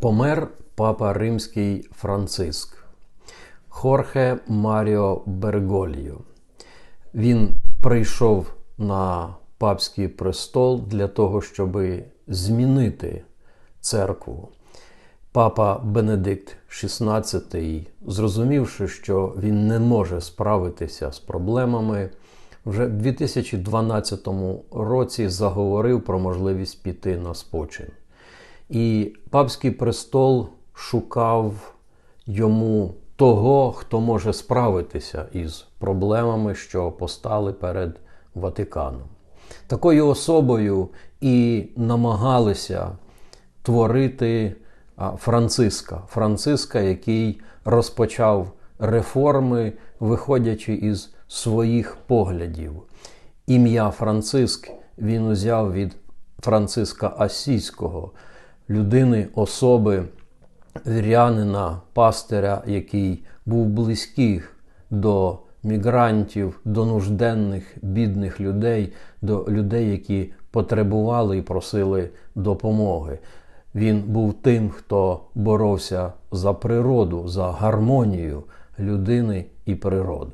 Помер папа римський Франциск Хорхе Маріо Бергольо. Він прийшов на папський престол для того, щоб змінити церкву. Папа Бенедикт XVI, зрозумівши, що він не може справитися з проблемами, вже в 2012 році заговорив про можливість піти на спочин. І папський престол шукав йому того, хто може справитися із проблемами, що постали перед Ватиканом. Такою особою і намагалися творити Франциска, Франциска, який розпочав реформи, виходячи із своїх поглядів. Ім'я Франциск він узяв від Франциска Асійського, людини, особи, вірянина, пастиря, який був близький до мігрантів, до нужденних, бідних людей, до людей, які потребували і просили допомоги. Він був тим, хто боровся за природу, за гармонію людини і природи.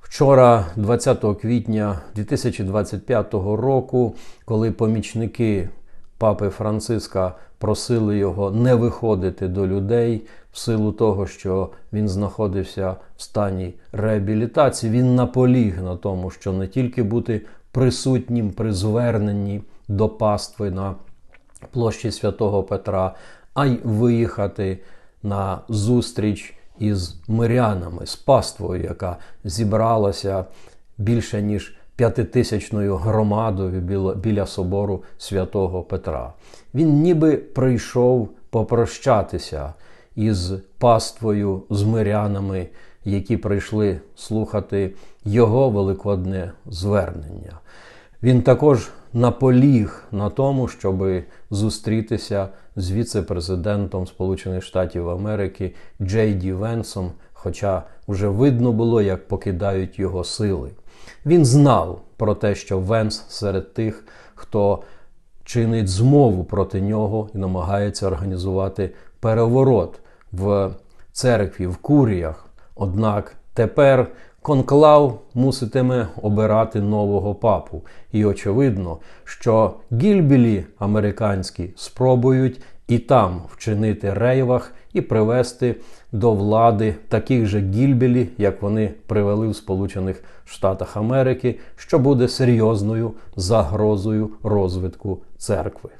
Вчора, 20 квітня 2025 року, коли помічники папи Франциска просили його не виходити до людей в силу того, що він знаходився в стані реабілітації, він наполіг на тому, що не тільки бути присутнім при зверненні до пастви на площі святого Петра, а й виїхати на зустріч із мирянами, з паствою, яка зібралася більше ніж п'ятитисячною громадою біля, собору святого Петра. Він ніби прийшов попрощатися із паствою, з мирянами, які прийшли слухати його великодне звернення. Він також наполіг на тому, щоб зустрітися з віце-президентом Сполучених Штатів Америки Джей Ді Венсом, хоча вже видно було, як покидають його сили. Він знав про те, що Венс серед тих, хто чинить змову проти нього і намагається організувати переворот в церкві, в куріях. Однак тепер конклав муситиме обирати нового папу. І очевидно, що гільбілі американські спробують і там вчинити рейвах і привести до влади таких же гільбілі, як вони привели в Сполучених Штатах Америки, що буде серйозною загрозою розвитку церкви.